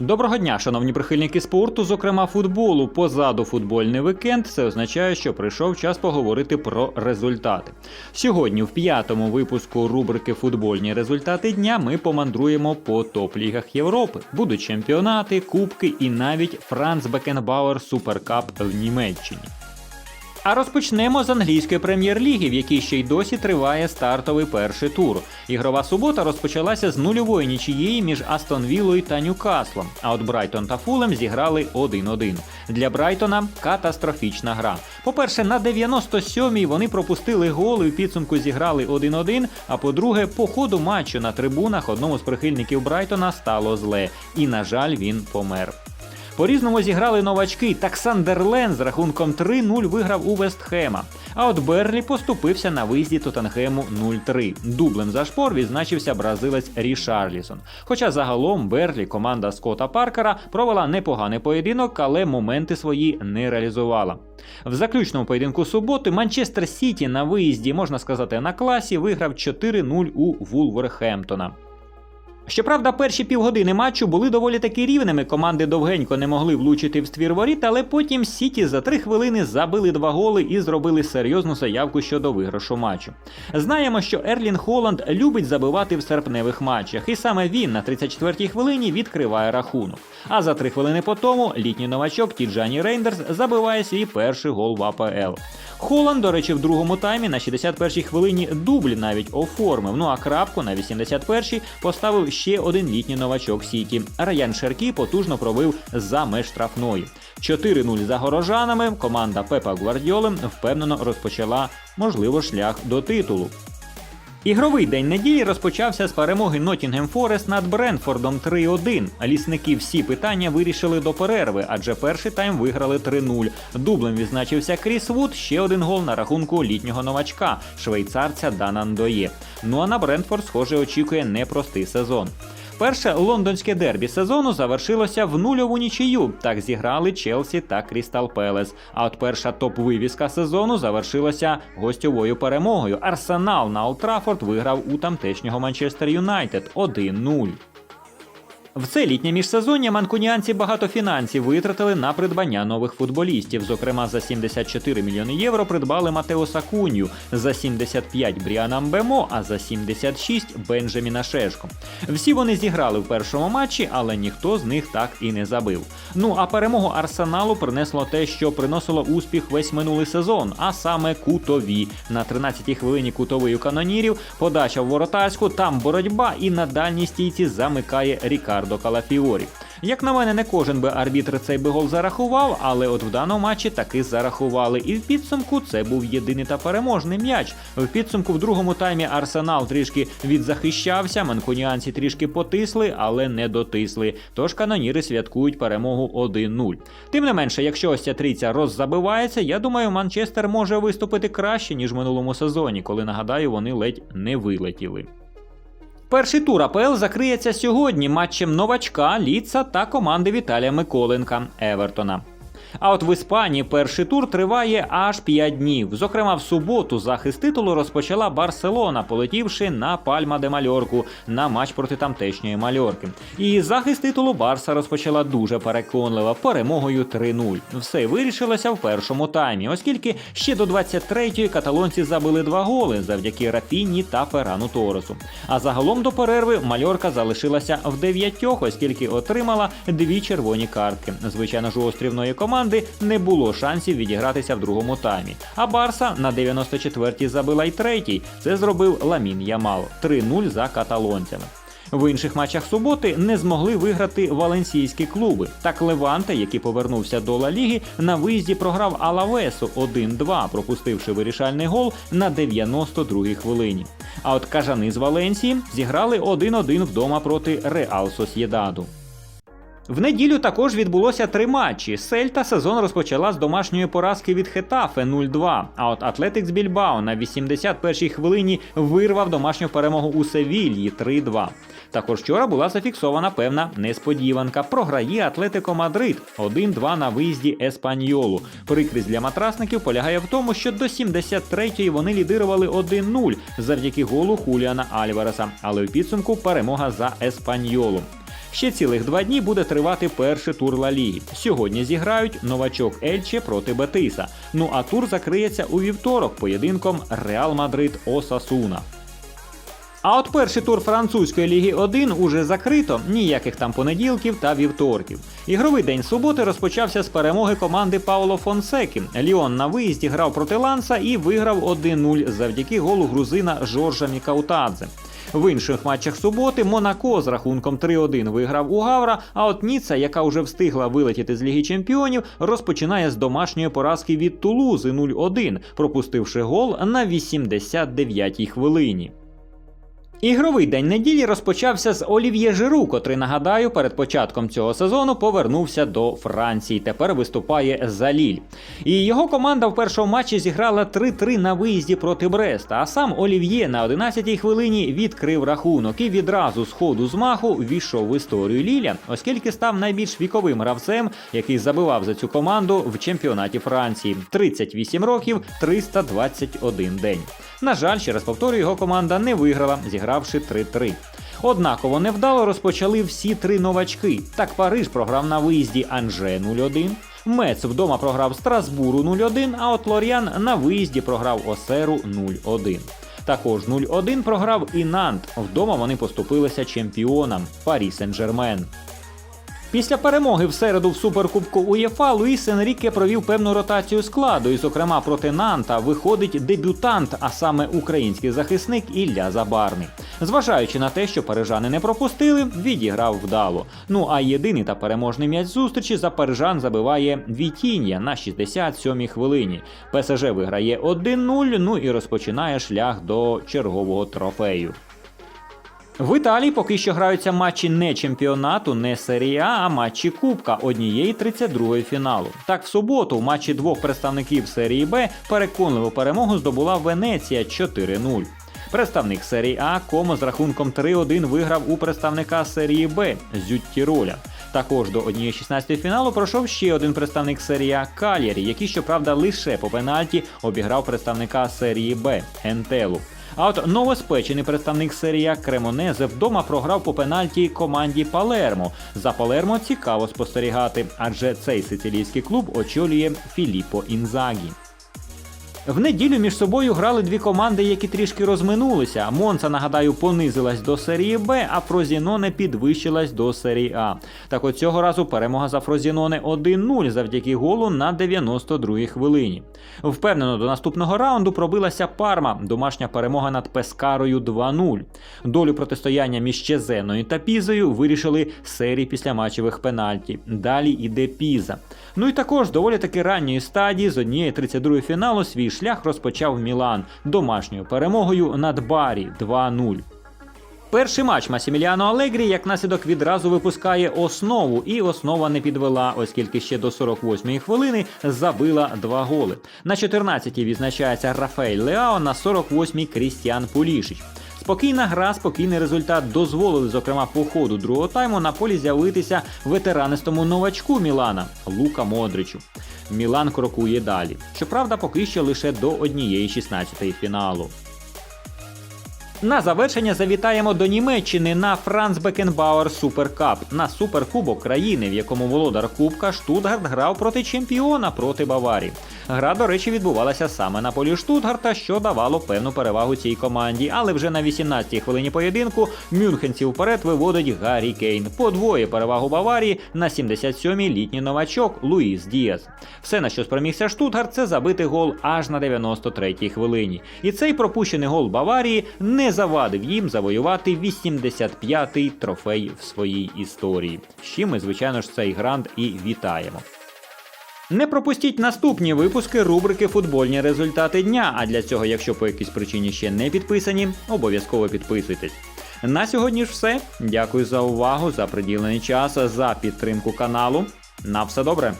Доброго дня, шановні прихильники спорту, зокрема футболу. Позаду футбольний вікенд. Це означає, що прийшов час поговорити про результати. Сьогодні, в п'ятому випуску рубрики Футбольні результати дня ми помандруємо по топ-лігах Європи. Будуть чемпіонати, кубки і навіть Франц Бекенбауер Суперкап в Німеччині. А розпочнемо з англійської прем'єр-ліги, в якій ще й досі триває стартовий перший тур. Ігрова субота розпочалася з нульової нічиєї між Астон Віллою та Ньюкаслом. А от Брайтон та Фулем зіграли 1-1. Для Брайтона катастрофічна гра. По-перше, на 97-й вони пропустили гол і в підсумку зіграли 1-1. А по-друге, по ходу матчу на трибунах одному з прихильників Брайтона стало зле. І, на жаль, він помер. По-різному зіграли новачки. Так Сандерлен з рахунком 3-0 виграв у Вестхема. А от Берлі поступився на виїзді Тоттенхему 0-3. Дублем за шпор відзначився бразилець Рішарлісон. Хоча загалом Берлі, команда Скотта Паркера, провела непоганий поєдинок, але моменти свої не реалізувала. В заключному поєдинку суботи Манчестер Сіті на виїзді, можна сказати, на класі виграв 4-0 у Вулверхемптона. Щоправда, перші півгодини матчу були доволі таки рівними. Команди довгенько не могли влучити в ствір воріт, але потім Сіті за три хвилини забили два голи і зробили серйозну заявку щодо виграшу матчу. Знаємо, що Ерлін Холланд любить забивати в серпневих матчах, і саме він на 34-й хвилині відкриває рахунок. А за три хвилини по тому літній новачок Тіджані Рейндерс забиває свій перший гол в АПЛ. Холланд, до речі, в другому таймі на 61-й хвилині дубль навіть оформив. Ну а крапку на 81-й поставив ще один літній новачок Сіті. Раян Шеркі потужно пробив за меж штрафної. 4-0 за горожанами. Команда Пепа Гвардіоли впевнено розпочала можливо шлях до титулу. Ігровий день неділі розпочався з перемоги Ноттінгем Форест над Бренфордом 3-1. Лісники всі питання вирішили до перерви, адже перший тайм виграли 3-0. Дублем відзначився Кріс Вуд, ще один гол на рахунку літнього новачка, швейцарця Дана Ндоє. Ну а на Брентфорд, схоже, очікує непростий сезон. Перше лондонське дербі сезону завершилося в нульову нічию. Так зіграли Челсі та Крістал Пелес. А от перша топ-вивіска сезону завершилася гостьовою перемогою. Арсенал на Олтрафорд виграв у тамтешнього Манчестер Юнайтед 1-0. В це літнє міжсезоння манкуніанці багато фінансів витратили на придбання нових футболістів. Зокрема, за 74 мільйони євро придбали Матео Сакунью, за 75 Бріана Мбемо, а за 76 Бенджаміна Шешко. Всі вони зіграли в першому матчі, але ніхто з них так і не забив. Ну а перемогу Арсеналу принесло те, що приносило успіх весь минулий сезон, а саме кутові. На 13-й хвилині кутовий у канонірів, подача в воротарську, там боротьба і на дальній стійці замикає Рікардо Калафіорі. Як на мене, не кожен би арбітр цей би гол зарахував, але от в даному матчі таки зарахували. І в підсумку це був єдиний та переможний м'яч. В підсумку в другому таймі Арсенал трішки відзахищався, манкуніанці трішки потисли, але не дотисли. Тож каноніри святкують перемогу 1-0. Тим не менше, якщо ось ця трійця роззабивається, я думаю, Манчестер може виступити краще ніж в минулому сезоні, коли нагадаю, вони ледь не вилетіли. Перший тур АПЛ закриється сьогодні матчем новачка Ліца та команди Віталія Миколенка Евертона. А от в Іспанії перший тур триває аж 5 днів. Зокрема, в суботу захист титулу розпочала Барселона, полетівши на Пальма де Мальорку на матч проти тамтешньої Мальорки. І захист титулу Барса розпочала дуже переконливо перемогою 3-0. Все вирішилося в першому таймі, оскільки ще до 23-ї каталонці забили два голи завдяки Рафіні та Ферану Торесу. А загалом до перерви Мальорка залишилася в дев'ятьох, оскільки отримала дві червоні картки. Звичайно ж, у острівної команди не було шансів відігратися в другому таймі. А Барса на 94-й забила й третій. Це зробив Ламін Ямал 3-0 за каталонцями. В інших матчах суботи не змогли виграти валенсійські клуби. Так Леванте, який повернувся до Ла Ліги, на виїзді програв Алавесу 1-2, пропустивши вирішальний гол на 92-й хвилині. А от кажани з Валенсії зіграли 1-1 вдома проти Реал Сосєдаду. В неділю також відбулося три матчі. Сельта сезон розпочала з домашньої поразки від Хетафе 0-2. А от Атлетикс Більбао на 81-й хвилині вирвав домашню перемогу у Севільї 3-2. Також вчора була зафіксована певна несподіванка. Програє Атлетико Мадрид 1-2 на виїзді Еспаньолу. Прикрість для матрасників полягає в тому, що до 73-ї вони лідирували 1-0 завдяки голу Хуліана Альвареса, але в підсумку перемога за Еспаньолу. Ще цілих два дні буде тривати перший тур Ла Ліги. Сьогодні зіграють новачок Ельче проти Бетиса. Ну а тур закриється у вівторок поєдинком Реал Мадрид Осасуна. А от перший тур французької ліги 1 уже закрито, ніяких там понеділків та вівторків. Ігровий день суботи розпочався з перемоги команди Пауло Фонсеки. Ліон на виїзді грав проти Ланса і виграв 1-0 завдяки голу грузина Жоржа Мікаутадзе. В інших матчах суботи Монако з рахунком 3-1 виграв у Гавра. А от Ніца, яка вже встигла вилетіти з Ліги Чемпіонів, розпочинає з домашньої поразки від Тулузи 0-1, пропустивши гол на 89-й хвилині. Ігровий день неділі розпочався з Олів'є Жиру, котрий, нагадаю, перед початком цього сезону повернувся до Франції. Тепер виступає за Ліль. І його команда в першому матчі зіграла 3-3 на виїзді проти Бреста. А сам Олів'є на 11-й хвилині відкрив рахунок і відразу з ходу змаху війшов в історію Ліля, оскільки став найбільш віковим гравцем, який забивав за цю команду в чемпіонаті Франції. 38 років, 321 день. На жаль, ще раз повторюю, його команда не виграла, зігравши 3-3. Однаково невдало розпочали всі три новачки. Так Париж програв на виїзді Анже 0-1, Мец вдома програв Страсбуру 0-1, а от Лор'ян на виїзді програв Осеру 0-1. Також 0-1 програв і Нант. Вдома вони поступилися чемпіонам Парі Сен-Жермен. Після перемоги в середу в суперкубку УЄФА Луїс Енріке провів певну ротацію складу, і, зокрема, проти Нанта виходить дебютант, а саме український захисник Ілля Забарний. Зважаючи на те, що парижани не пропустили, відіграв вдало. Ну а єдиний та переможний м'яч зустрічі за парижан забиває Вітіння на 67-й хвилині. ПСЖ виграє 1-0, ну і розпочинає шлях до чергового трофею. В Італії поки що граються матчі не чемпіонату, не серії А, матчі Кубка однієї 32-ї фіналу. Так, в суботу в матчі двох представників серії Б переконливу перемогу здобула Венеція 4-0. Представник серії А Комо з рахунком 3-1 виграв у представника серії Б Зюттіроля. Також до 1-16 фіналу пройшов ще один представник серії А Калєрі, який, щоправда, лише по пенальті обіграв представника серії Б Ентелу. А от новоспечений представник серія Кремонезе вдома програв по пенальті команді Палермо. За Палермо цікаво спостерігати, адже цей сицилійський клуб очолює Філіппо Інзагі. В неділю між собою грали дві команди, які трішки розминулися. Монца, нагадаю, понизилась до серії Б, а Фрозіноне підвищилась до серії А. Так от цього разу перемога за Фрозіноне 1-0 завдяки голу на 92-й хвилині. Впевнено, до наступного раунду пробилася Парма, домашня перемога над Пескарою 2-0. Долю протистояння між Чезеною та Пізою вирішили серії післяматчевих пенальті. Далі іде Піза. Ну і також доволі таки ранньої стадії з однієї 32-ї фіналу свій шлях розпочав Мілан домашньою перемогою над Барі 2-0. Перший матч Масіміліано Алегрі як наслідок відразу випускає основу, і основа не підвела, оскільки ще до 48-ї хвилини забила два голи. На 14-й відзначається Рафаель Леао, на 48-й Крістіан Пулішич. Спокійна гра, спокійний результат дозволили, зокрема, по ходу другого тайму на полі з'явитися ветеранистому новачку Мілана Лука Модричу. Мілан крокує далі. Щоправда, поки що лише до однієї 16-ї фіналу. На завершення завітаємо до Німеччини на Франц Бекенбауер Суперкап на суперкубок країни, в якому володар Кубка Штутгарт грав проти чемпіона проти Баварії. Гра, до речі, відбувалася саме на полі Штутгарта, що давало певну перевагу цій команді. Але вже на 18-й хвилині поєдинку мюнхенців вперед виводить Гаррі Кейн. Подвоє перевагу Баварії на 77-й літній новачок Луїс Діас. Все, на що спромігся Штутгарт, це забити гол аж на 93-й хвилині. І цей пропущений гол Баварії не завадив їм завоювати 85-й трофей в своїй історії. З чим ми, звичайно ж, цей грант і вітаємо. Не пропустіть наступні випуски рубрики Футбольні результати дня. А для цього, якщо по якійсь причині ще не підписані, обов'язково підписуйтесь. На сьогодні ж все. Дякую за увагу, за приділений час, за підтримку каналу. На все добре.